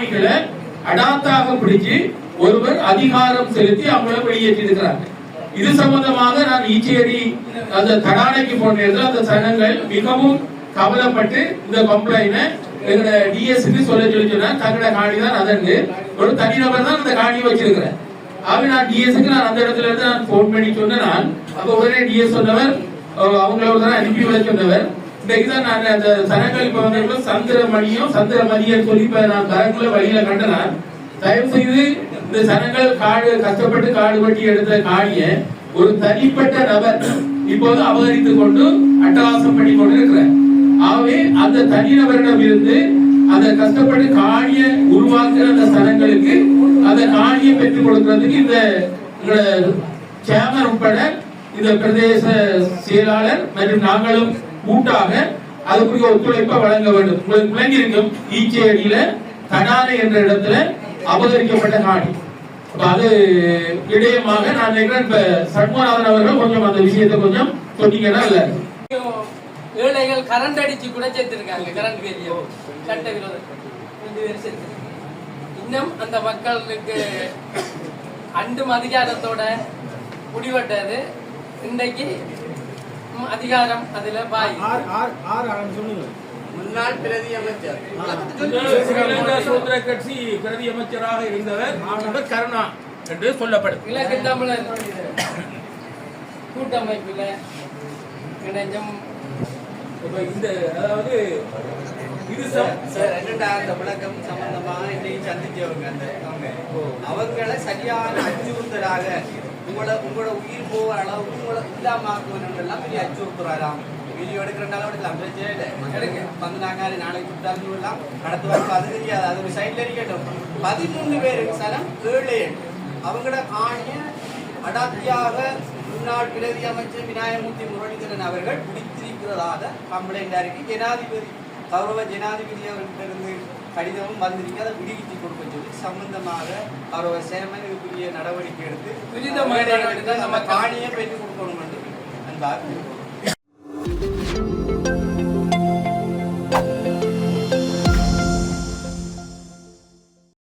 காணிகளை அடாத்தாக பிடிச்சு ஒருவர் அதிகாரம் செலுத்தி அவங்கள வெளியேற்றி இருக்கிறாங்க இது சம்பந்தமாக நான் ஈச்சேரி அந்த தடானைக்கு போன அந்த சனங்கள் மிகவும் கவலைப்பட்டு இந்த கம்ப்ளைண்ட எங்களோட டிஎஸ்க்கு சொல்ல சொல்லி சொன்னா தங்களோட காணி தான் அதற்கு ஒரு தனிநபர் தான் அந்த காணியை வச்சிருக்கிறேன் ஆக நான் டிஎஸ்க்கு நான் அந்த இடத்துல இருந்து நான் போன் பண்ணி சொன்னேன் நான் அப்ப உடனே டிஎஸ் சொன்னவர் அவங்களோட தான் அனுப்பி வர சொன்னவர் இன்னைக்கு தான் நான் அந்த சனங்கள் இப்ப வந்து சந்திரமணியும் சந்திரமதியும் சொல்லி நான் கரங்குல வழியில கண்டனான் தயவு செய்து இந்த சனங்கள் காடு கஷ்டப்பட்டு காடு வெட்டி எடுத்த காணிய ஒரு தனிப்பட்ட நபர் இப்போது அபகரித்துக் கொண்டு அட்டகாசம் பண்ணி கொண்டு இருக்கிறார் ஆகவே அந்த தனிநபரிடம் இருந்து அந்த கஷ்டப்பட்டு காணிய உருவாக்குற அந்த சனங்களுக்கு அந்த காணியை பெற்றுக் கொடுக்கறதுக்கு இந்த சேமர் உட்பட இந்த பிரதேச செயலாளர் மற்றும் நாங்களும் கூட்டாக அதுக்குரிய ஒத்துழைப்பை வழங்க வேண்டும். உங்களுக்கு விளங்கியிருக்கும் அடியில கடானை என்ற இடத்துல அபகரிக்கப்பட்ட காணி அது இடையமாக நான் நினைக்கிறேன் இப்ப சண்முகநாதன் அவர்கள் கொஞ்சம் அந்த விஷயத்தை கொஞ்சம் சொன்னீங்கன்னா இல்ல ஏழைகள் கரண்ட் அடிச்சு கூட சேர்த்திருக்காங்க. கரண்ட் வேலியோ சட்ட விரோத சேர்த்து இன்னும் அந்த மக்களுக்கு அண்டும் அதிகாரத்தோட முடிவட்டது. இன்றைக்கு அதிகாரம் அதுல பாய் ஆர் ஆர் ஆர் ஆரம்பி சொல்லுங்க. முன்னாள் பிரதி அமைச்சர். சுதந்திர கட்சி பிரதி அமைச்சராக இருந்தவர் கருணா என்று சொல்லப்படுது இலக்கு தமிழர். கூட்டமைப்புல இணைஞ்சம். இந்த அதாவது இது அந்த விளக்கம் சம்பந்தமாக இன்னைக்கு சந்திச்சவங்க அந்த அவங்க. அவங்கள சரியான அச்சுறுத்தலாக உங்களோட உங்களோட உயிர் போகிற அளவுக்கு உங்களை இல்லாமாக்குவனெல்லாம் பெரிய அச்சுறுத்துறாராம் வீடியோ எடுக்கிறனால எடுக்கலாம். பிரச்சனை இல்லை எடுங்க. வந்து நாங்கள் நாளைக்கு கூட்டாந்து எல்லாம் நடத்துவாங்க அது தெரியாது அது ஒரு சைட்ல இருக்கட்டும். பதிமூணு பேருக்கு சனம் ஏழு எண். அவங்களோட ஆணிய அடாத்தியாக முன்னாள் பிரதி அமைச்சர் விநாயகமூர்த்தி முரளிதரன் அவர்கள் பிடித்திருக்கிறதாக கம்ப்ளைண்ட் அறிக்கை ஜனாதிபதி கௌரவ ஜனாதிபதி அவர்களிடமிருந்து கடிதமும் வந்திருக்கு. அதை விடுவித்து கொடுக்க சொல்லி சம்பந்தமாக கௌரவ சேமன் இதுக்குரிய நடவடிக்கை எடுத்து நடவடிக்கை நம்ம காணியை பெற்றுக் கொடுக்கணும் என்று அன்பாக